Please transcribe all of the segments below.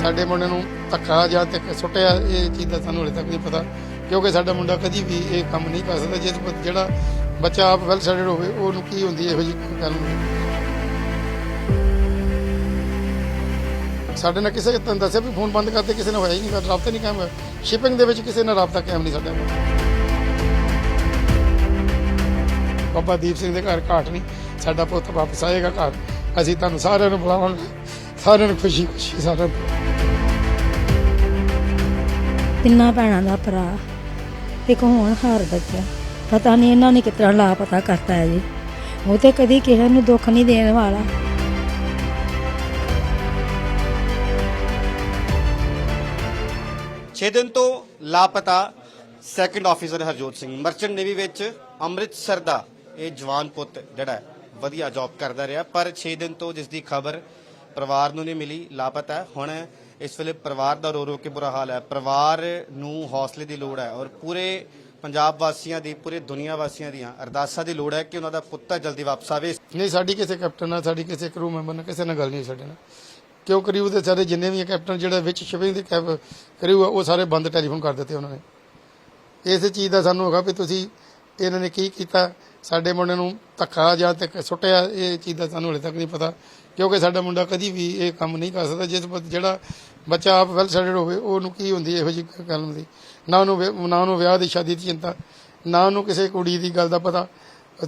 ਸਾਡੇ ਮੁੰਡੇ ਨੂੰ ਧੱਕਾ ਜਾਂ ਤੇ ਸੁੱਟਿਆ, ਇਹ ਚੀਜ਼ ਦਾ ਸਾਨੂੰ ਹਲੇ ਤੱਕ ਨਹੀਂ ਪਤਾ, ਕਿਉਂਕਿ ਸਾਡਾ ਮੁੰਡਾ ਕਦੀ ਵੀ ਇਹ ਕੰਮ ਨਹੀਂ ਕਰ ਸਕਦਾ ਜਿਸ ਜਿਹੜਾ ਬੱਚਾ ਆਪ ਵੈਲ ਸਟੱਡੀਡ ਹੋਵੇ, ਉਹਨੂੰ ਕੀ ਹੁੰਦੀ ਇਹੋ ਜਿਹੀ ਗੱਲ ਸਾਡੇ ਨਾਲ ਕਿਸੇ ਤੁਹਾਨੂੰ ਦੱਸਿਆ ਵੀ ਫੋਨ ਬੰਦ ਕਰਦੇ ਕਿਸੇ ਨੇ ਹੋਇਆ ਹੀ ਨਹੀਂ ਰਾਬਤਾ ਨਹੀਂ ਕਾਇਮ ਹੋਇਆ। ਸ਼ਿਪਿੰਗ ਦੇ ਵਿੱਚ ਕਿਸੇ ਨਾਲ ਰਾਬਤਾ ਕਾਇਮ ਨਹੀਂ ਸਾਡਾ। ਬਾਬਾ ਦੀਪ ਸਿੰਘ ਦੇ ਘਰ ਘਾਟ ਨਹੀਂ, ਸਾਡਾ ਪੁੱਤ ਵਾਪਸ ਆਏਗਾ ਘਰ। ਅਸੀਂ ਤੁਹਾਨੂੰ ਸਾਰਿਆਂ ਨੂੰ ਬੁਲਾਵਾਂਗੇ, ਸਾਰਿਆਂ ਨੂੰ ਖੁਸ਼ੀ ਖੁਸ਼ੀ ਸਾਰਿਆਂ ਨੂੰ। ਤਿੰਨਾਂ ਭੈਣਾਂ ਦਾ ਭਰਾ ਇੱਕ ਹੋਣ ਬੱਚਾ। ਪਤਾ ਨਹੀਂ ਇਹਨਾਂ ਨੇ ਕਿਤਨਾ ਲਾਪਤਾ ਕਰਤਾ ਹੈ ਜੀ। ਉਹ ਤੇ ਕਦੀ ਕਿਸੇ ਨੂੰ ਦੁੱਖ ਨਹੀਂ ਦੇਣ ਵਾਲਾ। 6 ਦਿਨ ਤੋਂ ਲਾਪਤਾ second officer Harjot Singh. Merchant navy ਵਿੱਚ ਅੰਮ੍ਰਿਤਸਰ ਦਾ ਇਹ ਜਵਾਨ ਪੁੱਤ ਜਿਹੜਾ ਹੈ, ਵਧੀਆ ਜੌਬ ਕਰਦਾ ਰਿਹਾ। ਪਰ 6 ਦਿਨ ਤੋਂ ਜਿਸ ਦੀ ਖਬਰ ਪਰਿਵਾਰ ਨੂੰ ਨਹੀਂ ਮਿਲੀ ਲਾਪਤਾ ਹੈ। ਹੁਣ ਇਸ ਵੇਲੇ ਪਰਿਵਾਰ ਦਾ ਰੋ ਰੋ ਕੇ ਬੁਰਾ ਹਾਲ ਹੈ। ਪਰਿਵਾਰ ਨੂੰ ਹੌਸਲੇ ਦੀ ਲੋੜ ਹੈ ਔਰ ਪੂਰੇ ਪੰਜਾਬ ਵਾਸੀਆਂ ਦੀ, ਪੂਰੇ ਦੁਨੀਆ ਵਾਸੀਆਂ ਦੀਆਂ ਅਰਦਾਸਾਂ ਦੀ ਲੋੜ ਹੈ ਕਿ ਉਹਨਾਂ ਦਾ ਪੁੱਤ ਜਲਦੀ ਵਾਪਸ ਆਵੇ। ਨਹੀਂ, ਸਾਡੀ ਕਿਸੇ ਕੈਪਟਨ ਨਾਲ, ਸਾਡੀ ਕਿਸੇ ਕਰੂ ਮੈਂਬਰ ਨਾਲ ਕਿਸੇ ਨਾਲ ਗੱਲ ਨਹੀਂ ਸਾਡੇ ਨਾਲ। ਕਿਉਂ ਕਰੀਬ ਦੇ ਸਾਰੇ ਜਿੰਨੇ ਵੀ ਕੈਪਟਨ, ਜਿਹੜਾ ਵਿੱਚ ਸ਼ਿਪਿੰਗ ਦੇ ਕੈਪ ਕਰੀਬ ਆ, ਉਹ ਸਾਰੇ ਬੰਦ ਟੈਲੀਫੋਨ ਕਰ ਦਿੱਤੇ ਉਹਨਾਂ ਨੇ। ਇਸ ਚੀਜ਼ ਦਾ ਸਾਨੂੰ ਹੈਗਾ ਵੀ ਤੁਸੀਂ ਇਹਨਾਂ ਨੇ ਕੀ ਕੀਤਾ, ਸਾਡੇ ਮੁੰਡੇ ਨੂੰ ਧੱਕਾ ਜਾਂ ਤੇ ਸੁੱਟਿਆ, ਇਹ ਚੀਜ਼ ਦਾ ਸਾਨੂੰ ਹਲੇ ਤੱਕ ਨਹੀਂ ਪਤਾ। ਕਿਉਂਕਿ ਸਾਡਾ ਮੁੰਡਾ ਕਦੀ ਵੀ ਇਹ ਕੰਮ ਨਹੀਂ ਕਰ ਸਕਦਾ, ਜਿਸ ਬ- ਜਿਹੜਾ ਬੱਚਾ ਆਪ ਵੈਲ ਸਟੱਡੀਡ ਹੋਵੇ, ਉਹਨੂੰ ਕੀ ਹੁੰਦੀ ਇਹੋ ਜਿਹੀ ਗੱਲ ਹੁੰਦੀ? ਨਾ ਉਹਨੂੰ ਵਿਆਹ- ਨਾ ਉਹਨੂੰ ਵਿਆਹ ਦੀ ਸ਼ਾਦੀ ਦੀ ਚਿੰਤਾ, ਨਾ ਉਹਨੂੰ ਕਿਸੇ ਕੁੜੀ ਦੀ ਗੱਲ ਦਾ ਪਤਾ।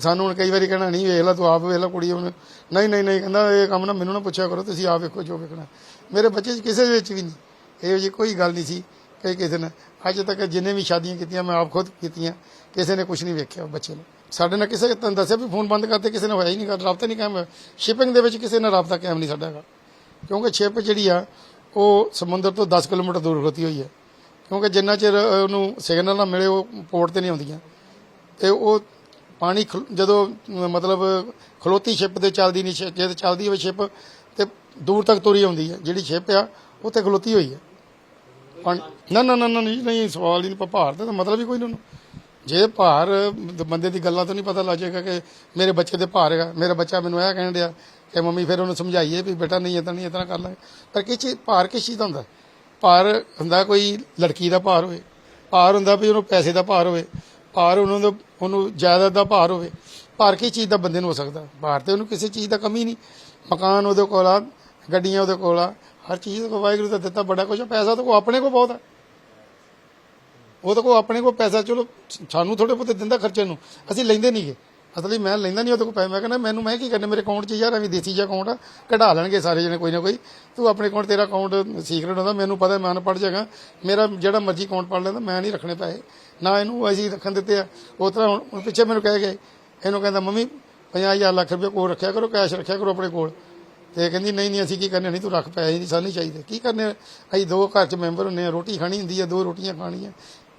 ਸਾਨੂੰ ਹੁਣ ਕਈ ਵਾਰੀ ਕਹਿਣਾ, ਨਹੀਂ, ਵੇਖ ਲੈ, ਤੂੰ ਆਪ ਵੇਖ ਲੈ ਕੁੜੀ ਉਹਨੂੰ ਨਹੀਂ ਨਹੀਂ ਨਹੀਂ, ਕਹਿੰਦਾ, ਇਹ ਕੰਮ ਨਾ ਮੈਨੂੰ ਨਾ ਪੁੱਛਿਆ ਕਰੋ, ਤੁਸੀਂ ਆਪ ਵੇਖੋ ਜੋ ਵੇਖਣਾ। ਮੇਰੇ ਬੱਚੇ 'ਚ ਕਿਸੇ ਦੇ ਵਿੱਚ ਵੀ ਨਹੀਂ। ਇਹੋ ਜਿਹੀ ਕੋਈ ਗੱਲ ਨਹੀਂ ਸੀ ਕਿ ਕਿਸੇ ਨੇ, ਅੱਜ ਤੱਕ ਜਿੰਨੇ ਵੀ ਸ਼ਾਦੀਆਂ ਕੀਤੀਆਂ, ਮੈਂ ਆਪ ਖੁਦ ਕੀਤੀਆਂ, ਕਿਸੇ ਨੇ ਕੁਝ ਨਹੀਂ ਵੇਖਿਆ ਬੱਚੇ ਨੂੰ। ਸਾਡੇ ਨਾਲ ਕਿਸੇ ਤੁਹਾਨੂੰ ਦੱਸਿਆ ਵੀ ਫੋਨ ਬੰਦ ਕਰਤੇ ਕਿਸੇ ਨੇ ਹੋਇਆ ਹੀ ਨਹੀਂ ਕਰ ਰਾਬਤਾ ਨਹੀਂ ਕਾਇਮ ਹੋਇਆ। ਸ਼ਿਪਿੰਗ ਦੇ ਵਿੱਚ ਕਿਸੇ ਨਾਲ ਰਾਬਤਾ ਕਾਇਮ ਨਹੀਂ ਸਾਡਾ ਹੈਗਾ। ਕਿਉਂਕਿ ਸ਼ਿਪ ਜਿਹੜੀ ਆ, ਉਹ ਸਮੁੰਦਰ ਤੋਂ 10 ਕਿਲੋਮੀਟਰ ਦੂਰ ਖਲੋਤੀ ਹੋਈ ਹੈ ਕਿਉਂਕਿ ਜਿੰਨਾ ਚਿਰ ਉਹਨੂੰ ਸਿਗਨਲ ਨਾ ਮਿਲੇ, ਉਹ ਪੋਰਟ ਤੇ ਨਹੀਂ ਆਉਂਦੀਆਂ। ਤੇ ਉਹ ਪਾਣੀ ਖਲ- ਜਦੋਂ ਮਤਲਬ ਖਲੋਤੀ ਸ਼ਿਪ ਤੇ ਚੱਲਦੀ ਨਹੀਂ ਸ਼ਿਪ ਜੇ ਚੱਲਦੀ ਹੋਵੇ ਸ਼ਿਪ ਤੇ ਦੂਰ ਤੱਕ ਤੁਰੀ ਆਉਂਦੀ ਹੈ ਜਿਹੜੀ ਸ਼ਿਪ ਆ ਉੱਥੇ ਖਲੋਤੀ ਹੋਈ ਹੈ ਪਾਣੀ- ਨਾ ਨਾ ਨਾ ਨਹੀਂ ਨਹੀਂ, ਸਵਾਲ ਹੀ ਨਹੀਂ ਭਾਰਤ ਦਾ ਮਤਲਬ ਹੀ ਕੋਈ ਨਹੀਂ ਉਹਨੂੰ। ਜੇ ਭਾਰ ਬੰਦੇ ਦੀ ਗੱਲਾਂ ਤੋਂ ਨਹੀਂ ਪਤਾ ਲੱਗ ਜਾਏਗਾ ਕਿ ਮੇਰੇ ਬੱਚੇ ਦੇ ਭਾਰ ਹੈਗਾ। ਮੇਰਾ ਬੱਚਾ ਮੈਨੂੰ ਇਹ ਕਹਿਣ ਡਿਆ ਕਿ ਮੰਮੀ ਫਿਰ ਉਹਨੂੰ ਸਮਝਾਈਏ ਵੀ ਬੇਟਾ ਨਹੀਂ ਇਦਾਂ ਨਹੀਂ ਇਦਾਂ ਕਰ ਲਾਂਗੇ। ਪਰ ਕਿਸ ਚੀਜ਼ ਭਾਰ ਕਿਸ ਚੀਜ਼ ਦਾ ਹੁੰਦਾ? ਭਾਰ ਹੁੰਦਾ ਕੋਈ ਲੜਕੀ ਦਾ ਭਾਰ ਹੋਵੇ। ਭਾਰ ਹੁੰਦਾ ਵੀ ਉਹਨੂੰ ਪੈਸੇ ਦਾ ਭਾਰ ਹੋਵੇ। ਭਾਰ ਉਹਨੂੰ ਦਾ ਉਹਨੂੰ ਜਾਇਦਾਦ ਦਾ ਭਾਰ ਹੋਵੇ। ਭਾਰ ਕਿਸ ਚੀਜ਼ ਦਾ ਬੰਦੇ ਨੂੰ ਹੋ ਸਕਦਾ? ਭਾਰ ਤੇ ਉਹਨੂੰ ਕਿਸੇ ਚੀਜ਼ ਦਾ ਕਮੀ ਨਹੀਂ। ਮਕਾਨ ਉਹਦੇ ਕੋਲ ਆ ਗੱਡੀਆਂ ਉਹਦੇ ਕੋਲ ਆ। ਹਰ ਚੀਜ਼ ਕੋ ਵਾਹਿਗੁਰੂ ਦਾ ਦਿੱਤਾ ਬੜਾ ਕੁਝ ਆ, ਪੈਸਾ ਤਾਂ ਕੋ ਆਪਣੇ ਕੋ ਬਹੁਤ ਆ। ਉਹ ਤਾਂ ਕੋ ਆਪਣੇ ਕੋ ਪੈਸਾ, ਚਲੋ, ਸਾਨੂੰ ਥੋੜੇ ਬਹੁਤੇ ਦਿੰਦਾ ਖਰਚੇ ਨੂੰ। ਅਸੀਂ ਲੈਂਦੇ ਨਹੀਂਗੇ ਅਸਲੀ ਮੈਂ ਲੈਂਦਾ ਨਹੀਂ ਉਹਦੇ ਕੋ ਪੈਸੇ। ਮੈਂ ਕਹਿੰਦਾ, ਮੈਨੂੰ, ਮੈਂ ਕੀ ਕਰਨਾ? ਮੇਰੇ ਅਕਾਊਂਟ 'ਚ ਯਾਰ, ਐਵੇਂ ਦੇਸੀ ਜਿਹਾ ਅਕਾਊਂਟ ਆ। ਕਢਾ ਲੈਣਗੇ ਸਾਰੇ ਜਣੇ ਕੋਈ ਨਾ ਕੋਈ। ਤੂੰ ਆਪਣੇ ਅਕਾਊਂਟ, ਤੇਰਾ ਅਕਾਊਂਟ ਸੀਕ੍ਰੇਟ ਹੁੰਦਾ। ਮੈਨੂੰ ਪਤਾ, ਮੈਂ ਅਨਪੜ੍ਹ ਜਾਗਾ ਮੇਰਾ ਜਿਹੜਾ ਮਰਜ਼ੀ ਅਕਾਊਂਟ ਪੜ ਲੈਂਦਾ, ਮੈਂ ਨਹੀਂ ਰੱਖਣੇ ਪੈਸੇ। ਨਾ ਇਹਨੂੰ ਅਸੀਂ ਰੱਖਣ ਦਿੱਤੇ ਆ। ਉਸ ਤਰ੍ਹਾਂ ਹੁਣ ਪਿੱਛੇ ਮੈਨੂੰ ਕਹਿ ਗਏ। ਇਹਨੂੰ ਕਹਿੰਦਾ, ਮੰਮੀ 50000 ਲੱਖ ਰੁਪਏ ਕੋਲ ਰੱਖਿਆ ਕਰੋ, ਕੈਸ਼ ਰੱਖਿਆ ਕਰੋ ਆਪਣੇ ਕੋਲ। ਤੇ ਕਹਿੰਦੀ, ਨਹੀਂ ਨਹੀਂ, ਅਸੀਂ ਕੀ ਕਰਨੇ? ਨਹੀਂ, ਤੂੰ ਰੱਖ ਪੈਸੇ ਨਹੀਂ ਸਾਨੂੰ ਨਹੀਂ ਚਾਹੀਦੇ। ਕੀ ਕਰਨੇ? ਅਸੀਂ ਦੋ ਘਰ 'ਚ ਮੈਂਬਰ ਹੁੰਨੇ ਆ। ਰੋਟੀ ਖਾਣੀ ਹੁੰਦੀ ਆ, ਦੋ ਰੋਟੀਆਂ ਖਾਣੀਆਂ।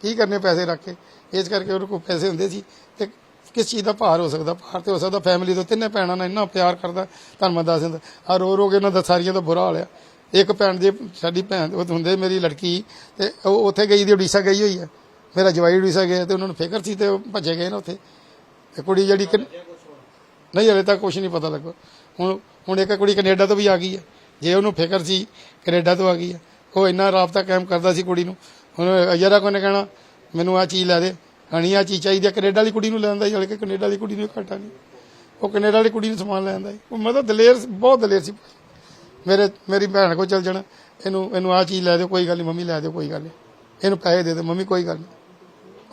ਕੀ ਕਰਨੇ ਪੈਸੇ ਰੱਖ ਕੇ? ਇਸ ਕਰਕੇ ਉਹਦੇ ਕੋਲ ਪੈਸੇ ਹੁੰਦੇ ਸੀ ਤੇ ਕਿਸ ਚੀਜ਼ ਦਾ ਭਾਰ ਹੋ ਸਕਦਾ? ਭਾਰ ਤੇ ਹੋ ਸਕਦਾ ਫੈਮਿਲੀ ਤੋਂ ਤਿੰਨੇ ਭੈਣਾਂ ਨਾਲ ਇੰਨਾ ਪਿਆਰ ਕਰਦਾ, ਤੁਹਾਨੂੰ ਮੈਂ ਦੱਸ ਦਿੰਦਾ। ਆ ਰੋ ਰੋ ਕੇ ਇਹਨਾਂ ਦਾ ਸਾਰੀਆਂ ਦਾ ਬੁਰਾ ਹਾਲ ਇੱਕ ਭੈਣ ਦੀ, ਸਾਡੀ ਭੈਣ, ਉਹ ਹੁੰਦੇ ਮੇਰੀ ਲੜਕੀ ਤੇ ਉਹ ਉੱਥੇ ਗਈ ਦੀ ਉੜੀਸਾ ਗਈ ਹੋਈ ਹੈ ਮੇਰਾ ਜਵਾਈ ਉੜੀਸਾ ਗਿਆ ਤੇ ਉਹਨਾਂ ਨੂੰ ਫਿਕਰ ਸੀ ਤੇ ਉਹ ਭੱਜੇ ਗਏ ਨਾ ਉੱਥੇ। ਤੇ ਕੁੜੀ ਜਿਹੜੀ ਕਿ- ਨਹੀਂ, ਹਲੇ ਤੱਕ ਕੁਝ ਨਹੀਂ ਪਤਾ ਲੱਗਾ ਹੁਣ ਹੁਣ ਇੱਕ ਕੁੜੀ ਕੈਨੇਡਾ ਤੋਂ ਵੀ ਆ ਗਈ ਹੈ ਜੇ ਉਹਨੂੰ ਫਿਕਰ ਸੀ, ਕੈਨੇਡਾ ਤੋਂ ਆ ਗਈ ਹੈ ਉਹ ਇੰਨਾ ਰਾਬਤਾ ਕਾਇਮ ਕਰਦਾ ਸੀ ਕੁੜੀ ਨੂੰ। ਹੁਣ ਅਜਰਾ ਕੋਨੇ ਕਹਿਣਾ ਮੈਨੂੰ ਆ ਚੀਜ਼ ਲੈ ਦੇ। ਹਣੀ ਆ ਚੀਜ਼ ਚਾਹੀਦੀ ਹੈ ਕੈਨੇਡਾ ਵਾਲੀ ਕੁੜੀ ਨੂੰ ਲੈਂਦਾ ਹੀ ਹਲੇ ਕਿ ਕੈਨੇਡਾ ਵਾਲੀ ਕੁੜੀ ਨੂੰ ਘਾਟਾ ਨਹੀਂ। ਉਹ ਕੈਨੇਡਾ ਵਾਲੀ ਕੁੜੀ ਨੂੰ ਸਮਾਨ ਲੈਂਦਾ ਹੀ ਉਹ ਮਤਲਬ ਦਲੇਰ ਸੀ, ਬਹੁਤ ਦਲੇਰ ਸੀ। ਮੇਰੇ ਮੇਰੀ ਭੈਣ ਕੋਲ ਚੱਲ ਜਾਣਾ। ਇਹਨੂੰ ਇਹਨੂੰ ਆ ਚੀਜ਼ ਲੈ ਦਿਓ ਕੋਈ ਗੱਲ ਨਹੀਂ ਮੰਮੀ ਲੈ ਦਿਓ ਕੋਈ ਗੱਲ ਨਹੀਂ ਇਹਨੂੰ ਪੈਸੇ ਦੇ ਦੇ ਮੰਮੀ ਕੋਈ ਗੱਲ ਨਹੀਂ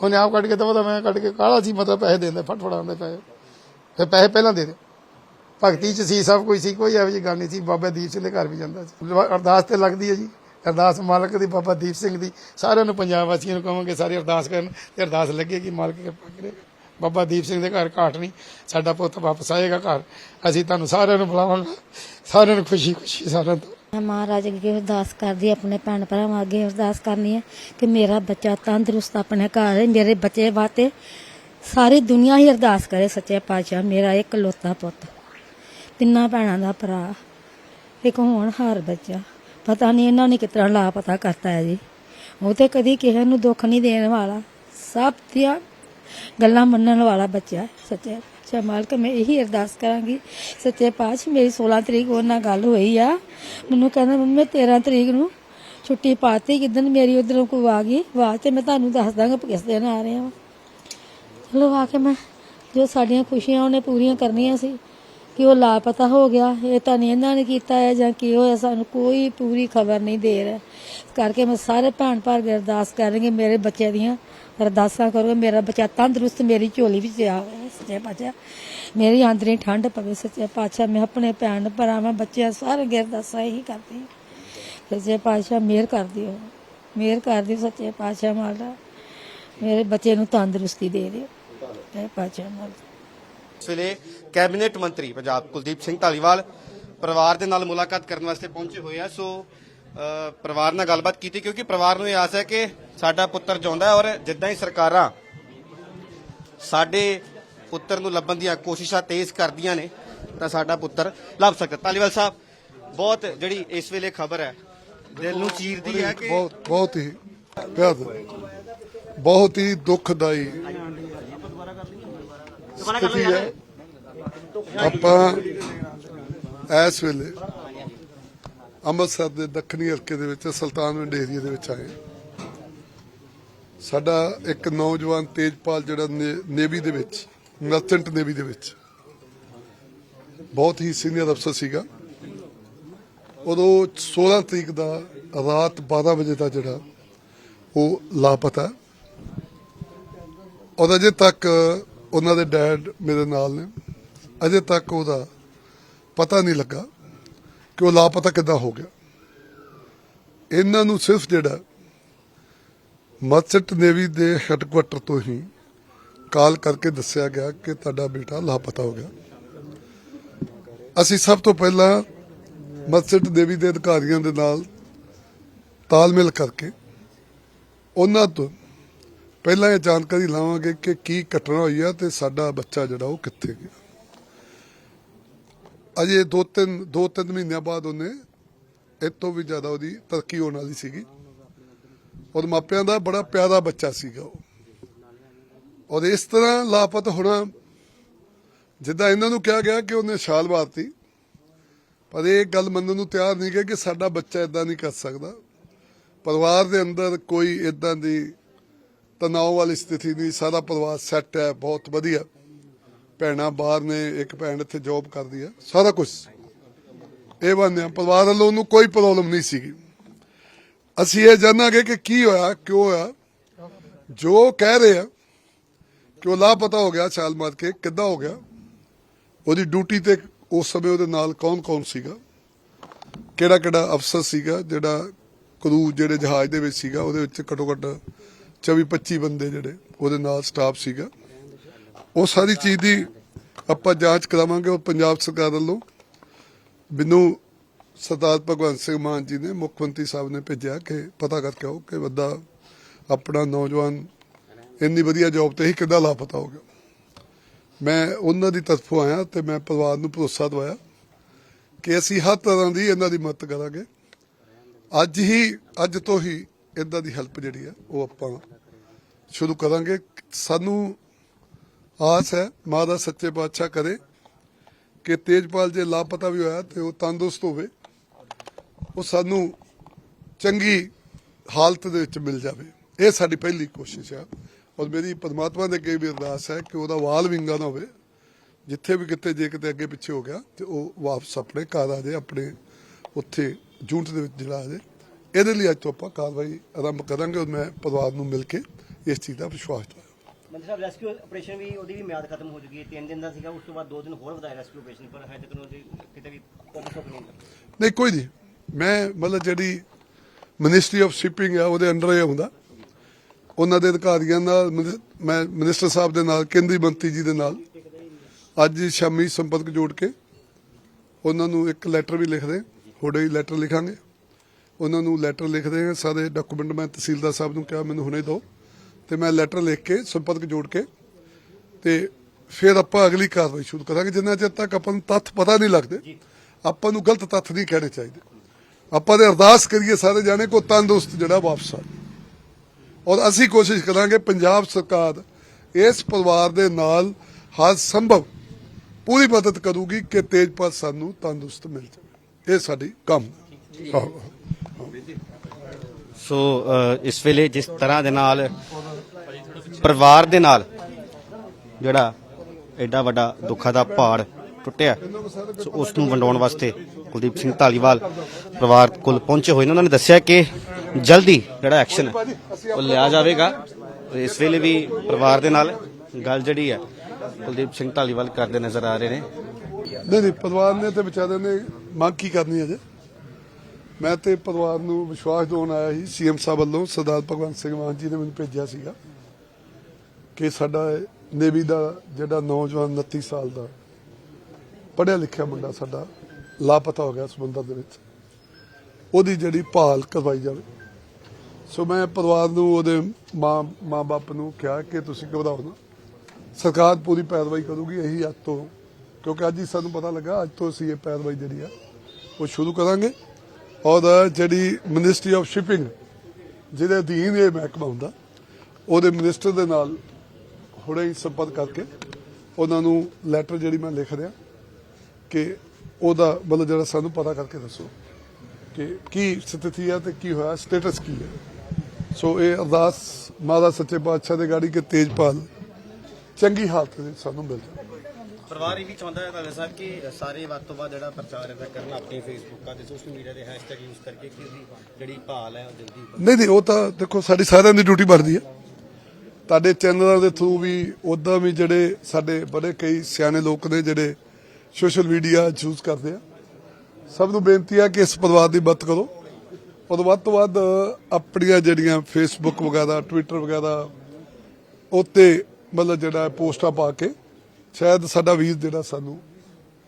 ਉਹਨੇ ਆਪ ਕੱਢ ਕੇ ਦਵਾ ਦਾ ਮੈਂ ਕੱਢ ਕੇ ਕਾਲਾ ਸੀ ਮਤਲਬ ਪੈਸੇ ਦਿੰਦਾ ਫਟ ਫੜਾਉਂਦੇ ਪੈਸੇ। ਫਿਰ ਪੈਸੇ ਪਹਿਲਾਂ ਦੇ ਦੇ ਭਗਤੀ ਚ ਸੀ ਸਭ ਕੁਝ ਸੀ ਕੋਈ ਇਹੋ ਜਿਹੀ ਗੱਲ ਨਹੀਂ ਸੀ ਬਾਬਾ ਦੀਪ ਸਿੰਘ ਦੇ ਘਰ ਵੀ ਜਾਂਦਾ ਸੀ। ਅਰਦਾਸ ਤੇ ਲੱਗਦੀ ਹੈ ਜੀ। ਅਰਦਾਸ ਮਾਲਕ ਦੀ, ਬਾਬਾ ਦੀਪ ਸਿੰਘ ਦੀ, ਸਾਰਿਆਂ ਨੂੰ ਪੰਜਾਬ ਵਾਸੀਆਂ ਨੂੰ ਕਹਾਂਗੇ, ਸਾਰੇ ਅਰਦਾਸ ਕਰਨ ਤੇ ਅਰਦਾਸ ਲੱਗੇਗੀ ਮਾਲਕ ਕਿਰਪਾ ਕਰੇ। ਬਾਬਾ ਦੀਪ ਸਿੰਘ ਦੇ ਘਰ ਘਾਟ ਨਹੀਂ, ਸਾਡਾ ਪੁੱਤ ਵਾਪਸ ਆਏਗਾ ਘਰ। ਅਸੀਂ ਤੁਹਾਨੂੰ ਸਾਰਿਆਂ ਨੂੰ ਬੁਲਾਵਾਂਗੇ। ਸਾਰਿਆਂ ਨੂੰ ਖੁਸ਼ੀ ਖੁਸ਼ੀ ਸਾਰਿਆਂ ਤੋਂ। ਮੈਂ ਮਹਾਰਾਜ ਅੱਗੇ ਅਰਦਾਸ ਕਰਦੀ ਆਪਣੇ ਭੈਣ ਭਰਾਵਾਂ ਅੱਗੇ ਅਰਦਾਸ ਕਰਨੀ ਹੈ ਕਿ ਮੇਰਾ ਬੱਚਾ ਤੰਦਰੁਸਤ ਆਪਣੇ ਘਰ ਮੇਰੇ ਬੱਚੇ ਵਾਸਤੇ ਸਾਰੀ ਦੁਨੀਆ ਹੀ ਅਰਦਾਸ ਕਰੇ, ਸੱਚੇ ਪਾਤਸ਼ਾਹ, ਮੇਰਾ ਇੱਕ ਪੁੱਤ। ਤਿੰਨਾਂ ਭੈਣਾਂ ਦਾ ਭਰਾ, ਇੱਕ ਹੋਣ ਹਾਰ ਬੱਚਾ। ਪਤਾ ਨਹੀਂ ਇਹਨਾਂ ਨੇ ਕਿਤਨਾ ਲਾਪਤਾ ਕਰਤਾ ਹੈ ਜੀ। ਉਹ ਤੇ ਕਦੀ ਕਿਸੇ ਨੂੰ ਦੁੱਖ ਨਹੀਂ ਦੇਣ ਵਾਲਾ। ਸਭ ਦੀਆਂ ਗੱਲਾਂ ਮੰਨਣ ਵਾਲਾ ਬੱਚਾ ਸੱਚੇ ਪਾਤਸ਼ਾਹ ਮਾਲਕ, ਮੈਂ ਇਹੀ ਅਰਦਾਸ ਕਰਾਂਗੀ। ਸੱਚੇ ਪਾਤਸ਼ਾਹ, ਮੇਰੀ 16 ਤਰੀਕ ਉਹਨਾਂ ਗੱਲ ਹੋਈ ਆ। ਮੈਨੂੰ ਕਹਿੰਦਾ, ਮੰਮੀ 13 ਤਰੀਕ ਨੂੰ ਛੁੱਟੀ ਪਾਤੀ ਕਿਦਨ ਮੇਰੀ ਉਧਰੋਂ ਕੋਈ ਆ ਗਈ ਆਵਾਜ਼ ਤੇ ਮੈਂ ਤੁਹਾਨੂੰ ਦੱਸ ਦਾਂਗਾ ਕਿਸ ਦਿਨ ਆ ਰਹੇ ਆ। ਚਲੋ, ਆ ਕੇ ਮੈਂ ਜੋ ਸਾਡੀਆਂ ਖੁਸ਼ੀਆਂ ਉਹਨੇ ਪੂਰੀਆਂ ਕਰਨੀਆਂ ਸੀ ਕਿ ਉਹ ਲਾਪਤਾ ਹੋ ਗਿਆ। ਇਹ ਤਾਂ ਨਹੀਂ ਇਹਨਾਂ ਨੇ ਕੀਤਾ ਹੈ ਜਾਂ ਕੀ ਹੋਇਆ, ਸਾਨੂੰ ਕੋਈ ਪੂਰੀ ਖਬਰ ਨਹੀਂ ਦੇ ਰਿਹਾ। ਇਸ ਕਰਕੇ ਮੈਂ ਸਾਰੇ ਭੈਣ ਭਰਾ ਅੱਗੇ ਅਰਦਾਸ ਕਰ ਰਹੀ ਮੇਰੇ ਬੱਚੇ ਦੀਆਂ ਅਰਦਾਸਾਂ ਕਰੋ ਮੇਰਾ ਬੱਚਾ ਤੰਦਰੁਸਤ ਮੇਰੀ ਝੋਲੀ ਵਿੱਚ ਆ ਸੱਚੇ ਪਾਤਸ਼ਾਹ। ਮੇਰੀ ਅੰਦਰੀ ਠੰਡ ਪਵੇ, ਸੱਚੇ ਪਾਤਸ਼ਾਹ। ਮੈਂ ਆਪਣੇ ਭੈਣ ਭਰਾਵਾਂ, ਬੱਚਿਆਂ ਸਾਰੇ ਅੱਗੇ ਇਹੀ ਕਰਦੀ ਸੱਚੇ ਪਾਤਸ਼ਾਹ, ਮਿਹਰ ਕਰ ਦਿਓ ਮਿਹਰ ਕਰ ਦਿਓ ਸੱਚੇ ਪਾਤਸ਼ਾਹ ਮਾਲਾ ਮੇਰੇ ਬੱਚੇ ਨੂੰ ਤੰਦਰੁਸਤੀ ਦੇ ਦਿਓ। ਸੱਚੇ ਪਾਤਸ਼ਾਹ ਮਾਲਾ ਇਸ ਵੇਲੇ ਕੈਬਨਿਟ ਮੰਤਰੀ ਪੰਜਾਬ ਕੁਲਦੀਪ ਸਿੰਘ ਢਾਲੀਵਾਲ ਪਰਿਵਾਰ ਦੇ ਨਾਲ ਮੁਲਾਕਾਤ ਕਰਨ ਵਾਸਤੇ ਪਹੁੰਚੇ ਹੋਏ ਆ। ਸੋ ਪਰਿਵਾਰ ਨਾਲ ਗੱਲਬਾਤ ਕੀਤੀ ਕਿਉਂਕਿ ਪਰਿਵਾਰ ਨੂੰ ਇਹ ਆਸ ਹੈ ਕਿ ਸਾਡਾ ਪੁੱਤਰ ਜਿਉਂਦਾ ਔਰ ਜਿੱਦਾਂ ਹੀ ਸਰਕਾਰਾਂ ਸਾਡੇ ਪੁੱਤਰ ਨੂੰ ਲੱਭਣ ਦੀਆਂ ਕੋਸ਼ਿਸ਼ਾਂ ਤੇਜ਼ ਕਰਦੀਆਂ ਨੇ ਤਾਂ ਸਾਡਾ ਪੁੱਤਰ ਲੱਭ ਸਕਦਾ। ਢਾਲੀਵਾਲ ਸਾਹਿਬ ਬਹੁਤ ਜਿਹੜੀ ਇਸ ਵੇਲੇ ਖਬਰ ਹੈ ਦਿਲ ਨੂੰ ਚੀਰਦੀ ਹੈ ਕਿ ਬਹੁਤ ਬਹੁਤ ਹੀ ਬਹੁਤ ਹੀ ਦੁਖਦਾਈ ਸਥਿਤੀ ਹੈ ਆਪਾਂ ਇਸ ਵੇਲੇ ਅੰਮ੍ਰਿਤਸਰ ਦੇ ਦੱਖਣੀ ਹਲਕੇ ਦੇ ਵਿੱਚ ਸੁਲਤਾਨਵਿੰਡ ਏਰੀਆ ਦੇ ਵਿੱਚ ਆਏ ਸਾਡਾ ਇੱਕ ਨੌਜਵਾਨ ਤੇਜਪਾਲ ਜਿਹੜਾ ਨੇਵੀ ਦੇ ਵਿੱਚ ਮਰਚੈਂਟ ਨੇਵੀ ਦੇ ਵਿੱਚ, ਬਹੁਤ ਹੀ ਸੀਨੀਅਰ ਅਫਸਰ ਸੀਗਾ। ਉਦੋਂ 16 ਤਰੀਕ ਦਾ ਰਾਤ 12 ਵਜੇ ਦਾ ਜਿਹੜਾ ਉਹ ਲਾਪਤਾ। ਔਰ ਅਜੇ ਤੱਕ ਉਹਨਾਂ ਦੇ ਡੈਡ ਮੇਰੇ ਨਾਲ ਨੇ। ਅਜੇ ਤੱਕ ਉਹਦਾ ਪਤਾ ਨਹੀਂ ਲੱਗਾ ਕਿ ਉਹ ਲਾਪਤਾ ਕਿੱਦਾਂ ਹੋ ਗਿਆ। ਇਹਨਾਂ ਨੂੰ ਸਿਰਫ ਜਿਹੜਾ ਮਰਚੈਂਟ ਨੇਵੀ ਦੇ ਹੈੱਡਕੁਆਟਰ ਤੋਂ ਹੀ ਕਾਲ ਕਰਕੇ ਦੱਸਿਆ ਗਿਆ ਕਿ ਤੁਹਾਡਾ ਬੇਟਾ ਲਾਪਤਾ ਹੋ ਗਿਆ। ਅਸੀਂ ਸਭ ਤੋਂ ਪਹਿਲਾਂ ਮਰਚੈਂਟ ਨੇਵੀ ਦੇ ਅਧਿਕਾਰੀਆਂ ਦੇ ਨਾਲ ਤਾਲਮੇਲ ਕਰਕੇ ਉਹਨਾਂ ਤੋਂ ਪਹਿਲਾਂ ਇਹ ਜਾਣਕਾਰੀ ਲਾਵਾਂਗੇ ਕਿ ਕੀ ਘਟਨਾ ਹੋਈ ਆ ਤੇ ਸਾਡਾ ਬੱਚਾ ਜਿਹੜਾ ਉਹ ਕਿੱਥੇ ਗਿਆ। ਅਜੇ ਦੋ ਤਿੰਨ ਦੋ ਤਿੰਨ ਮਹੀਨਿਆਂ ਬਾਅਦ ਉਹਨੇ ਇਹ ਤੋਂ ਵੀ ਜ਼ਿਆਦਾ ਉਹਦੀ ਤਰੱਕੀ ਹੋਣ ਵਾਲੀ ਸੀਗੀ। ਔਰ ਮਾਪਿਆਂ ਦਾ ਬੜਾ ਪਿਆਰਾ ਬੱਚਾ ਸੀਗਾ ਉਹ। ਔਰ ਇਸ ਤਰ੍ਹਾਂ ਲਾਪਤ ਹੋਣਾ, ਜਿੱਦਾਂ ਇਹਨਾਂ ਨੂੰ ਕਿਹਾ ਗਿਆ ਕਿ ਉਹਨੇ ਛਾਲ ਮਾਰਤੀ, ਪਰ ਇਹ ਗੱਲ ਮੰਨਣ ਨੂੰ ਤਿਆਰ ਨਹੀਂ ਗਏ ਕਿ ਸਾਡਾ ਬੱਚਾ ਇਦਾਂ ਨਹੀਂ ਕਰ ਸਕਦਾ। ਪਰਿਵਾਰ ਦੇ ਅੰਦਰ ਕੋਈ ਇਦਾਂ ਦੀ ਤਣਾਅ ਵਾਲੀ ਸਥਿਤੀ ਨਹੀਂ ਸਾਰਾ ਪਰਿਵਾਰ ਸੈੱਟ ਹੈ, ਬਹੁਤ ਵਧੀਆ। ਭੈਣਾਂ ਬਾਹਰ ਨੇ, ਇੱਕ ਭੈਣ ਇੱਥੇ ਜੌਬ ਕਰਦੀ ਹੈ, ਸਾਰਾ ਕੁਝ ਇਹ ਬੰਨਿਆ ਪਰਿਵਾਰ ਵੱਲੋਂ ਉਹਨੂੰ ਕੋਈ ਪ੍ਰੋਬਲਮ ਨਹੀਂ ਸੀਗੀ। ਅਸੀਂ ਇਹ ਜਾਣਾਂਗੇ ਕਿ ਕੀ ਹੋਇਆ, ਕਿਉਂ ਹੋਇਆ। ਜੋ ਕਹਿ ਰਹੇ ਆ, ਕਿ ਉਹ ਲਾਪਤਾ ਹੋ ਗਿਆ ਛਾਲ ਮਾਰ ਕੇ, ਕਿੱਦਾਂ ਹੋ ਗਿਆ। ਉਹਦੀ ਡਿਊਟੀ ਤੇ ਉਸ ਸਮੇਂ ਉਹਦੇ ਨਾਲ ਕੌਣ-ਕੌਣ ਸੀਗਾ। ਕਿਹੜਾ ਕਿਹੜਾ ਅਫਸਰ ਸੀਗਾ, ਜਿਹੜਾ ਕਰੂ, ਜਿਹੜੇ ਜਹਾਜ਼ ਦੇ ਵਿੱਚ ਸੀਗਾ, ਉਹਦੇ ਵਿੱਚ ਘੱਟੋ ਘੱਟ 24 25 ਬੰਦੇ ਜਿਹੜੇ, ਉਹਦੇ ਨਾਲ ਸਟਾਫ ਸੀਗਾ। ਉਹ ਸਾਰੀ ਚੀਜ਼ ਦੀ ਆਪਾਂ ਜਾਂਚ ਕਰਾਵਾਂਗੇ, ਉਹ ਪੰਜਾਬ ਸਰਕਾਰ ਵੱਲੋਂ। ਮੈਨੂੰ ਸਰਦਾਰ ਭਗਵੰਤ ਸਿੰਘ ਮਾਨ ਜੀ ਨੇ ਮੁੱਖ ਮੰਤਰੀ ਸਾਹਿਬ ਨੇ ਭੇਜਿਆ ਕਿ ਪਤਾ ਕਰਕੇ ਆਓ ਕਿ ਵੱਡਾ ਆਪਣਾ ਨੌਜਵਾਨ ਇੰਨੀ ਵਧੀਆ ਜੌਬ ਤੇ ਹੀ ਕਿੱਦਾਂ ਲਾਪਤਾ ਹੋ ਗਿਆ। ਮੈਂ ਉਹਨਾਂ ਦੀ ਤਰਫੋਂ ਆਇਆ ਤੇ ਮੈਂ ਪਰਿਵਾਰ ਨੂੰ ਭਰੋਸਾ ਦਵਾਇਆ ਕਿ ਅਸੀਂ ਹਰ ਤਰ੍ਹਾਂ ਦੀ ਇਹਨਾਂ ਦੀ ਮਦਦ ਕਰਾਂਗੇ। ਅੱਜ ਹੀ, ਅੱਜ ਤੋਂ ਹੀ ਇਹਨਾਂ ਦੀ ਹੈਲਪ ਜਿਹੜੀ ਹੈ ਉਹ ਆਪਾਂ ਸ਼ੁਰੂ ਕਰਾਂਗੇ। ਸਾਨੂੰ ਆਸ ਹੈ ਮਾਂ ਦਾ ਸੱਚੇ ਪਾਤਸ਼ਾਹ ਕਰੇ ਕਿ ਤੇਜਪਾਲ ਜੇ ਲਾਪਤਾ ਵੀ ਹੋਇਆ ਤੇ ਉਹ ਤੰਦਰੁਸਤ ਹੋਵੇ, ਉਹ ਸਾਨੂੰ ਚੰਗੀ ਹਾਲਤ ਦੇ ਵਿੱਚ ਮਿਲ ਜਾਵੇ। ਇਹ ਸਾਡੀ ਪਹਿਲੀ ਕੋਸ਼ਿਸ਼ ਹੈ ਔਰ ਮੇਰੀ ਪਰਮਾਤਮਾ ਦੇ ਅੱਗੇ ਵੀ ਅਰਦਾਸ ਹੈ ਕਿ ਉਹਦਾ ਵਾਲ ਵਿੰਗਾ ਨਾ ਹੋਵੇ। ਜਿੱਥੇ ਵੀ ਕਿਤੇ, ਜੇ ਕਿਤੇ ਅੱਗੇ ਪਿੱਛੇ ਹੋ ਗਿਆ ਤੇ ਉਹ ਵਾਪਸ ਆਪਣੇ ਘਰ ਆ ਜਾਏ, ਆਪਣੇ ਉੱਥੇ ਜੂਨਟ ਦੇ ਵਿੱਚ ਜਿਹੜਾ ਆ ਜਾਏ। ਇਹਦੇ ਲਈ ਅੱਜ ਤੋਂ ਆਪਾਂ ਕਾਰਵਾਈ ਆਰੰਭ ਕਰਾਂਗੇ ਮੈਂ ਪਰਿਵਾਰ ਨੂੰ ਮਿਲ ਕੇ ਇਸ ਚੀਜ਼ ਦਾ ਵਿਸ਼ਵਾਸ ਦਵਾਇਆ ਮੰਤਰੀ ਸਾਹਿਬ ਰੈਸਕਿਊ ਆਪਰੇਸ਼ਨ ਵੀ ਉਹਦੀ ਵੀ ਮਿਆਦ ਖਤਮ ਹੋ ਚੁੱਕੀ ਹੈ। 3 ਦਿਨ ਦਾ ਸੀਗਾ ਉਸ ਤੋਂ ਬਾਅਦ 2 ਦਿਨ ਹੋਰ ਵਧਾਇਆ ਰੈਸਕਿਊ ਆਪਰੇਸ਼ਨ ਪਰ ਹਜੇ ਤੱਕ ਉਹਦੀ ਕਿਤੇ ਵੀ ਨਹੀਂ। ਕੋਈ ਨਹੀਂ। ਮੈਂ ਮਤਲਬ ਜਿਹੜੀ ਮਿਨਿਸਟਰੀ ਆਫ ਸ਼ਿਪਿੰਗ ਆ ਉਹਦੇ ਅੰਡਰ ਹੀ ਹੁੰਦਾ। ਉਹਨਾਂ ਦੇ ਅਧਿਕਾਰੀਆਂ ਨਾਲ ਮੈਂ ਮਿਨਿਸਟਰ ਸਾਹਿਬ ਦੇ ਨਾਲ ਕੇਂਦਰੀ ਮੰਤਰੀ ਜੀ ਦੇ ਨਾਲ ਅੱਜ ਸ਼ਾਮੀ ਸੰਪਰਕ ਜੋੜ ਕੇ ਉਹਨਾਂ ਨੂੰ ਇੱਕ ਲੈਟਰ ਵੀ ਲਿਖਦੇ ਹੁਣੇ ਹੀ ਲੈਟਰ ਲਿਖਾਂਗੇ। ਉਹਨਾਂ ਨੂੰ ਲੈਟਰ ਲਿਖਦੇ ਹਾਂ ਸਾਰੇ ਡਾਕੂਮੈਂਟ ਮੈਂ ਤਹਿਸੀਲਦਾਰ ਸਾਹਿਬ ਨੂੰ ਕਿਹਾ ਮੈਨੂੰ ਹੁਣੇ ਦਿਓ ਤੇ ਮੈਂ ਲੈਟਰ ਲਿਖ ਕੇ ਸੰਪਰਕ ਜੋੜ ਕੇ ਤੇ ਫਿਰ ਆਪਾਂ ਅਗਲੀ ਕਾਰਵਾਈ ਸ਼ੁਰੂ ਕਰਾਂਗੇ। ਜਿੰਨਾ ਚਿਰ ਤੱਕ ਆਪਾਂ ਨੂੰ ਤੱਥ ਪਤਾ ਨਹੀਂ ਲੱਗਦੇ ਆਪਾਂ ਨੂੰ ਗਲਤ ਤੱਥ ਨਹੀਂ ਕਹਿਣੇ ਚਾਹੀਦੇ। ਆਪਾਂ ਦੇ ਅਰਦਾਸ ਕਰੀਏ ਸਾਰੇ ਜਾਣੇ ਕੋ ਤੰਦਰੁਸਤ ਜਿਹੜਾ ਵਾਪਸ ਆ ਔਰ ਅਸੀਂ ਕੋਸ਼ਿਸ਼ ਕਰਾਂਗੇ ਪੰਜਾਬ ਸਰਕਾਰ ਇਸ ਪਰਿਵਾਰ ਦੇ ਨਾਲ ਹਰ ਸੰਭਵ ਪੂਰੀ ਮਦਦ ਕਰੂਗੀ ਕਿ ਤੇਜਪਾਲ ਸਾਨੂੰ ਤੰਦਰੁਸਤ ਮਿਲ ਜਾਵੇ। ਇਹ ਸਾਡੀ ਕੰਮ ਹੈ। ਸੋ ਇਸ ਵੇਲੇ ਜਿਸ ਤਰ੍ਹਾਂ ਦੇ ਨਾਲ, ਪਰਿਵਾਰ ਦੇ ਨਾਲ ਜਿਹੜਾ ਐਡਾ ਵੱਡਾ ਦੁੱਖਾਂ ਦਾ ਪਹਾੜ ਟੁੱਟਿਆ, ਸੋ ਉਸ ਨੂੰ ਵੰਡਾਉਣ ਵਾਸਤੇ ਕੁਲਦੀਪ ਸਿੰਘ ਢਾਲੀਵਾਲ ਪਰਿਵਾਰ ਕੋਲ ਪਹੁੰਚੇ ਹੋਏ ਨੇ। ਉਹਨਾਂ ਨੇ ਦੱਸਿਆ ਕਿ ਜਲਦੀ ਜਿਹੜਾ ਐਕਸ਼ਨ ਹੈ ਉਹ ਲਿਆ ਜਾਵੇਗਾ। ਇਸ ਵੇਲੇ ਵੀ ਪਰਿਵਾਰ ਦੇ ਨਾਲ ਗੱਲ ਜਿਹੜੀ ਹੈ, ਕੁਲਦੀਪ ਸਿੰਘ ਢਾਲੀਵਾਲ ਕਰਦੇ ਨਜ਼ਰ ਆ ਰਹੇ ਨੇ। ਨਹੀਂ ਨਹੀਂ, ਪਰਿਵਾਰ ਨੇ ਤੇ ਵਿਚਾਰੇ ਨੇ ਮੰਗ ਕੀ ਕਰਨੀ ਅਜੇ? ਮੈਂ ਤੇ ਪਰਿਵਾਰ ਨੂੰ ਵਿਸ਼ਵਾਸ ਦਿਵਾਉਣ ਆਇਆ ਸੀ, ਸੀਐਮ ਸਾਹਿਬ ਵੱਲੋਂ ਸਰਦਾਰ ਭਗਵੰਤ ਸਿੰਘ ਮਾਨ ਜੀ ਨੇ ਮੈਨੂੰ ਭੇਜਿਆ ਸੀਗਾ ਕਿ ਸਾਡਾ ਨੇਵੀ ਦਾ ਜਿਹੜਾ ਨੌਜਵਾਨ 29 ਸਾਲ ਦਾ ਪੜ੍ਹਿਆ ਲਿਖਿਆ ਮੁੰਡਾ ਸਾਡਾ ਲਾਪਤਾ ਹੋ ਗਿਆ ਸਮੁੰਦਰ ਦੇ ਵਿੱਚ। ਉਹਦੀ ਜਿਹੜੀ ਭਾਲ ਕਰਵਾਈ ਜਾਵੇ। ਸੋ ਮੈਂ ਪਰਿਵਾਰ ਨੂੰ, ਉਹਦੇ ਮਾਂ ਮਾਂ ਬਾਪ ਨੂੰ ਕਿਹਾ ਕਿ ਤੁਸੀਂ ਘਬਰਾਓ ਨਾ। ਸਰਕਾਰ ਪੂਰੀ ਪੈਰਵਾਈ ਕਰੂਗੀ, ਇਹੀ ਅੱਜ ਤੋਂ, ਕਿਉਂਕਿ ਅੱਜ ਹੀ ਸਾਨੂੰ ਪਤਾ ਲੱਗਾ, ਅੱਜ ਤੋਂ ਅਸੀਂ ਇਹ ਪੈਰਵਾਈ ਜਿਹੜੀ ਆ, ਉਹ ਸ਼ੁਰੂ ਕਰਾਂਗੇ। ਔਰ ਜਿਹੜੀ ਮਿਨਿਸਟਰੀ ਆਫ ਸ਼ਿਪਿੰਗ ਜਿਹਦੇ ਅਧੀਨ ਇਹ ਮਹਿਕਮਾ ਹੁੰਦਾ, ਉਹਦੇ ਮਿਨਿਸਟਰ ਦੇ ਨਾਲ ਹੁਣੇ ਹੀ ਸੰਪਰਕ ਕਰਕੇ ਉਹਨਾਂ ਨੂੰ ਲੈਟਰ ਜਿਹੜੀ ਮੈਂ ਲਿਖ ਰਿਹਾ ਕਿ ਉਹਦਾ ਮਤਲਬ ਜਿਹੜਾ ਸਾਨੂੰ ਪਤਾ ਕਰਕੇ ਦੱਸੋ ਕਿ ਕੀ ਸਥਿਤੀ ਹੈ ਤੇ ਕੀ ਹੋਇਆ ਸਟੇਟਸ ਕੀ ਹੈ। ਸੋ ਇਹ ਅਰਦਾਸ ਮਾਤਾ ਸੱਚੇ ਪਾਤਸ਼ਾਹ ਦੇ ਗਾੜੀ ਕੇ ਤੇਜਪਾਲ ਚੰਗੀ ਹਾਲਤ ਵਿੱਚ ਸਾਨੂੰ ਮਿਲ ਜਾਵੇ ਪਰਿਵਾਰ ਇਹ ਵੀ ਚਾਹੁੰਦਾ ਹੈ ਤੁਹਾਡੇ ਸਾਹਿਬ ਕਿ ਸਾਰੇ ਵੱਧ ਤੋਂ ਵੱਧ ਜਿਹੜਾ ਪ੍ਰਚਾਰ ਹੈ ਕਰਨਾ ਆਪਣੇ ਫੇਸਬੁੱਕਾਂ ਤੇ ਸੋਸ਼ਲ ਮੀਡੀਆ ਦੇ ਹੈਸ਼ਟੈਗ ਯੂਜ਼ ਕਰਕੇ ਕਿ ਉਹਦੀ ਜਿਹੜੀ ਭਾਲ ਹੈ ਉਹ ਜਲਦੀ ਨਹੀਂ ਨਹੀਂ, ਉਹ ਤਾਂ ਦੇਖੋ, ਸਾਡੀ ਸਾਰਿਆਂ ਦੀ ਡਿਊਟੀ ਬਣਦੀ ਹੈ। ਤੁਹਾਡੇ ਚੈਨਲਾਂ ਦੇ ਥਰੂ ਵੀ ਉਦਾਂ ਵੀ ਜਿਹੜੇ ਸਾਡੇ ਬੜੇ ਕਈ ਸਿਆਣੇ ਲੋਕ ਨੇ ਜਿਹੜੇ ਸੋਸ਼ਲ ਮੀਡੀਆ ਯੂਜ਼ ਕਰਦੇ ਆ। ਸਭ ਨੂੰ ਬੇਨਤੀ ਆ ਕਿ ਇਸ ਪਰਿਵਾਰ ਦੀ ਮਦਦ ਕਰੋ। ਔਰ ਵੱਧ ਤੋਂ ਵੱਧ ਆਪਣੀਆਂ ਜਿਹੜੀਆਂ ਫੇਸਬੁੱਕ ਵਗੈਰਾ ਟਵਿੱਟਰ ਵਗੈਰਾ, ਉੱਤੇ ਮਤਲਬ ਜਿਹੜਾ ਪੋਸਟਾਂ ਪਾ ਕੇ ਸ਼ਾਇਦ ਸਾਡਾ ਵੀਰ ਜਿਹੜਾ ਸਾਨੂੰ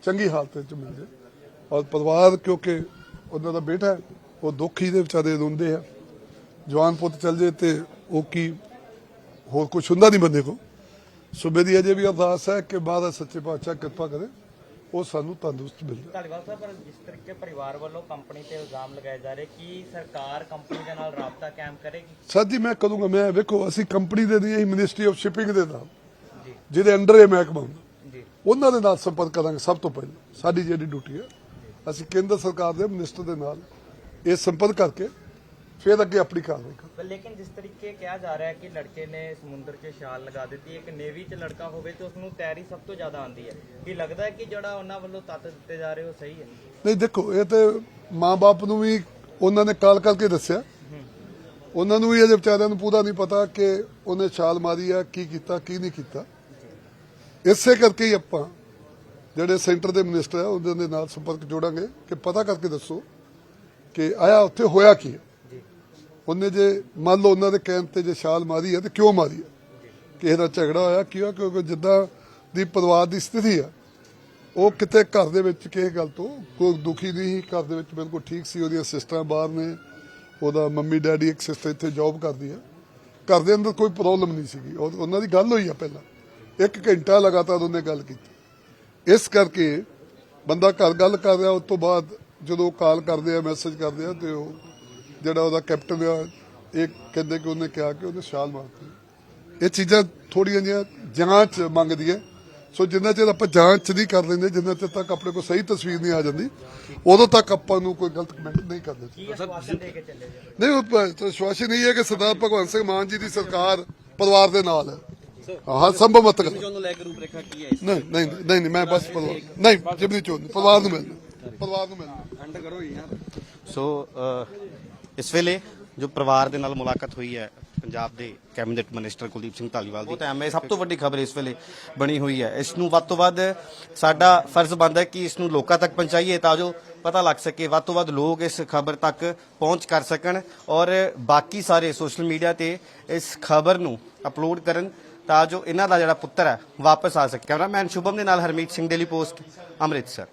ਚੰਗੀ ਹਾਲਤ ਵਿੱਚ ਮਿਲ ਜਾਏ ਔਰ ਪਰਿਵਾਰ ਕਿਉਂਕਿ ਉਹਨਾਂ ਦਾ ਬੇਟਾ ਉਹ ਦੁੱਖ ਦੇ ਵਿਚਾਰੇ ਰੋਂਦੇ ਆ। ਜਵਾਨ ਪੁੱਤ ਚੱਲ ਜੇ ਤੇ ਉਹ ਕੀ ਹੋਰ ਕੁਝ ਹੁੰਦਾ ਨਹੀਂ ਬੰਦੇ ਕੋ ਸੋ ਮੇਰੀ ਅਜੇ ਵੀ ਅਰਦਾਸ ਹੈ ਕਿ ਮਹਾਰਾਜ ਸੱਚੇ ਪਾਤਸ਼ਾਹ ਕਿਰਪਾ ਕਰੇ ਉਹ ਸਾਨੂੰ ਤੰਦਰੁਸਤ ਮਿਲ ਜਾਏ ਧਾਲੀਵਾਲ ਸਾਹਿਬ ਪਰ ਜਿਸ ਤਰੀਕੇ ਪਰਿਵਾਰ ਵੱਲੋਂ ਕੰਪਨੀ ਤੇ ਇਲਜ਼ਾਮ ਲਗਾਏ ਜਾ ਰਹੇ ਕਿ ਸਰਕਾਰ ਕੰਪਨੀ ਦੇ ਨਾਲ ਰਾਬਤਾ ਕਾਇਮ ਕਰੇਗੀ? ਸਰ ਜੀ ਮੈਂ ਕਹੂੰਗਾ ਮੈਂ ਵੇਖੋ ਅਸੀਂ ਕੰਪਨੀ ਦੇ ਨਹੀਂ ਮਿਨਿਸਟਰੀ ਆਫ ਸ਼ਿਪਿੰਗ ਦੇ ਨਾਲ। ਜਿਹਦੇ ਅੰਡਰ ਇਹ ਮਹਿਕਮਾ ਹੁੰਦਾ। ਜੀ। ਉਹਨਾਂ ਦੇ ਨਾਲ ਸੰਪਰਕ ਕਰਾਂਗੇ ਸਭ ਤੋਂ ਪਹਿਲਾਂ। ਸਾਡੀ ਜਿਹੜੀ ਡਿਊਟੀ ਹੈ ਅਸੀਂ ਕੇਂਦਰ ਸਰਕਾਰ ਦੇ ਮਿਨਿਸਟਰ ਦੇ ਨਾਲ ਇਹ ਸੰਪਰਕ ਕਰਕੇ ਫਿਰ ਅੱਗੇ ਆਪਣੀ ਕਾਰਵਾਈ ਕਰਾਂਗੇ। ਪਰ ਲੇਕਿਨ ਜਿਸ ਤਰੀਕੇ ਕਿਹਾ ਜਾ ਰਿਹਾ ਹੈ ਕਿ ਲੜਕੇ ਨੇ ਸਮੁੰਦਰ 'ਚ ਛਾਲ ਲਗਾ ਦਿੱਤੀ ਇੱਕ ਨੇਵੀ 'ਚ ਲੜਕਾ ਹੋਵੇ ਤੇ ਉਸ ਨੂੰ ਤੈਰੀ ਸਭ ਤੋਂ ਜ਼ਿਆਦਾ ਆਉਂਦੀ ਹੈ। ਕੀ ਲੱਗਦਾ ਹੈ ਕਿ ਜਿਹੜਾ ਉਹਨਾਂ ਵੱਲੋਂ ਤੱਤ ਦਿੱਤੇ ਜਾ ਰਹੇ ਉਹ ਸਹੀ ਹੈ? ਨਹੀਂ ਦੇਖੋ ਇਹ ਤੇ ਮਾਂ-ਬਾਪ ਨੂੰ ਵੀ ਉਹਨਾਂ ਨੇ ਕਾਲ ਕਰਕੇ ਦੱਸਿਆ। ਉਹਨਾਂ ਨੂੰ ਵੀ ਅਜੇ ਵਿਚਾਰਿਆਂ ਨੂੰ ਪੂਰਾ ਨਹੀਂ ਪਤਾ ਕਿ ਉਹਨੇ ਛਾਲ ਮਾਰੀ ਆ ਕੀ ਕੀਤਾ ਕੀ ਨਹੀਂ ਕੀਤਾ। ਇਸੇ ਕਰਕੇ ਹੀ ਆਪਾਂ ਜਿਹੜੇ ਸੈਂਟਰ ਦੇ ਮਿਨਿਸਟਰ ਆ ਉਹਨਾਂ ਦੇ ਨਾਲ ਸੰਪਰਕ ਜੋੜਾਂਗੇ ਕਿ ਪਤਾ ਕਰਕੇ ਦੱਸੋ ਕਿ ਆਇਆ ਉੱਥੇ ਹੋਇਆ ਕੀ ਹੈ। ਉਹਨੇ ਜੇ ਮੰਨ ਲਓ ਉਹਨਾਂ ਦੇ ਕਹਿਣ ਤੇ ਜੇ ਛਾਲ ਮਾਰੀ ਹੈ ਤੇ ਕਿਉਂ ਮਾਰੀ ਹੈ ਕਿਸੇ ਦਾ ਝਗੜਾ ਹੋਇਆ ਕਿਉਂ? ਕਿਉਂਕਿ ਜਿੱਦਾਂ ਦੀ ਪਰਿਵਾਰ ਦੀ ਸਥਿਤੀ ਆ ਉਹ ਕਿਤੇ ਘਰ ਦੇ ਵਿੱਚ ਕਿਸੇ ਗੱਲ ਤੋਂ ਕੋਈ ਦੁਖੀ ਨਹੀਂ ਘਰ ਦੇ ਵਿੱਚ ਬਿਲਕੁਲ ਠੀਕ ਸੀ। ਉਹਦੀਆਂ ਸਿਸਟਰਾਂ ਬਾਹਰ ਨੇ। ਉਹਦਾ ਮੰਮੀ ਡੈਡੀ ਇੱਕ ਸਿਸਟਰ ਇੱਥੇ ਜੌਬ ਕਰਦੀ ਆ। ਘਰ ਦੇ ਅੰਦਰ ਕੋਈ ਪ੍ਰੋਬਲਮ ਨਹੀਂ ਸੀਗੀ। ਉਹ- ਉਹਨਾਂ ਦੀ ਗੱਲ ਹੋਈ ਆ ਪਹਿਲਾਂ। ਇੱਕ ਘੰਟਾ ਲਗਾਤਾਰ ਉਹਨੇ ਗੱਲ ਕੀਤੀ। ਇਸ ਕਰਕੇ ਬੰਦਾ ਘਰ ਗੱਲ ਕਰ ਰਿਹਾ ਉਸ ਤੋਂ ਬਾਅਦ ਜਦੋਂ ਕਾਲ ਕਰਦੇ ਆ ਮੈਸੇਜ ਕਰਦੇ ਆ ਤੇ ਉਹ ਜਿਹੜਾ ਉਹਦਾ ਕੈਪਟਨ ਆ ਇਹ ਕਹਿੰਦੇ ਕਿ ਉਹਨੇ ਕਿਹਾ ਕਿ ਉਹਨੇ ਛਾਲ ਮਾਰਤੀ ਇਹ ਚੀਜ਼ਾਂ ਥੋੜੀਆਂ ਜਿਹੀਆਂ ਜਾਂਚ ਮੰਗਦੀਆਂ ਸੋ ਜਿੰਨਾ ਚਿਰ ਆਪਾਂ ਜਾਂਚ ਨਹੀਂ ਕਰ ਲੈਂਦੇ ਜਿੰਨਾ ਚਿਰ ਤੱਕ ਆਪਣੇ ਕੋਲ ਸਹੀ ਤਸਵੀਰ ਨਹੀਂ ਆ ਜਾਂਦੀ ਉਦੋਂ ਤੱਕ ਆਪਾਂ ਨੂੰ ਕੋਈ ਗਲਤ ਕਮੈਂਟ ਨਹੀਂ ਕਰਦੇ ਨਹੀਂ ਉਹ ਪ- ਵਿਸ਼ਵਾਸ ਹੀ ਨਹੀਂ ਹੈ ਕਿ ਸਰਦਾਰ ਭਗਵੰਤ ਸਿੰਘ ਮਾਨ ਜੀ ਦੀ ਸਰਕਾਰ ਪਰਿਵਾਰ ਦੇ ਨਾਲ ਹੈ। ਹਾਂ ਸੰਭਵ ਮਤ ਕਰ। ਨੂੰ ਲੈ ਕੇ ਰੂਪਰੇਖਾ ਕੀ ਹੈ ਨਹੀਂ ਨਹੀਂ ਨਹੀਂ ਨਹੀਂ ਮੈਂ ਬਸ ਪਰਿਵਾਰ ਨਹੀਂ ਜਿਬਨੀ ਚੋਣ ਪਰਿਵਾਰ ਨੂੰ ਮਿਲਣਾ ਪਰਿਵਾਰ ਨੂੰ ਮਿਲਣਾ। ਸੋ ਅ, ਇਸ ਵੇਲੇ ਜੋ ਪਰਿਵਾਰ ਦੇ ਨਾਲ ਮੁਲਾਕਾਤ ਹੋਈ ਹੈ ਪੰਜਾਬ ਦੇ ਕੈਬਨਿਟ ਮਿਨਿਸਟਰ ਕੁਲਦੀਪ ਸਿੰਘ ਧਾਲੀਵਾਲ ਦੀ ਟਾਈਮ ਹੈ ਸਭ ਤੋਂ ਵੱਡੀ ਖਬਰ ਇਸ ਵੇਲੇ ਬਣੀ ਹੋਈ ਹੈ। ਇਸ ਨੂੰ ਵੱਧ ਤੋਂ ਵੱਧ ਸਾਡਾ ਫਰਜ਼ ਬਣਦਾ ਹੈ ਕਿ ਇਸ ਨੂੰ ਲੋਕਾਂ ਤੱਕ ਪਹੁੰਚਾਈਏ ਤਾਂ ਜੋ ਪਤਾ ਲੱਗ ਸਕੇ ਵੱਧ ਤੋਂ ਵੱਧ ਲੋਕ ਇਸ ਖਬਰ ਤੱਕ ਪਹੁੰਚ ਕਰ ਸਕਣ ਔਰ ਬਾਕੀ ਸਾਰੇ ਸੋਸ਼ਲ ਮੀਡੀਆ ਤੇ ਇਸ ਖਬਰ ਨੂੰ ਅਪਲੋਡ ਕਰਨ ਤਾਂ ਜੋ ਇਹਨਾਂ ਦਾ ਜਿਹੜਾ ਪੁੱਤਰ ਹੈ ਵਾਪਸ ਆ ਸਕੇ। ਕੈਮਰਾਮੈਨ ਸ਼ੁਭਮ ਦੇ ਨਾਲ ਹਰਮੀਤ ਸਿੰਘ ਡੇਲੀ ਪੋਸਟ ਅੰਮ੍ਰਿਤਸਰ।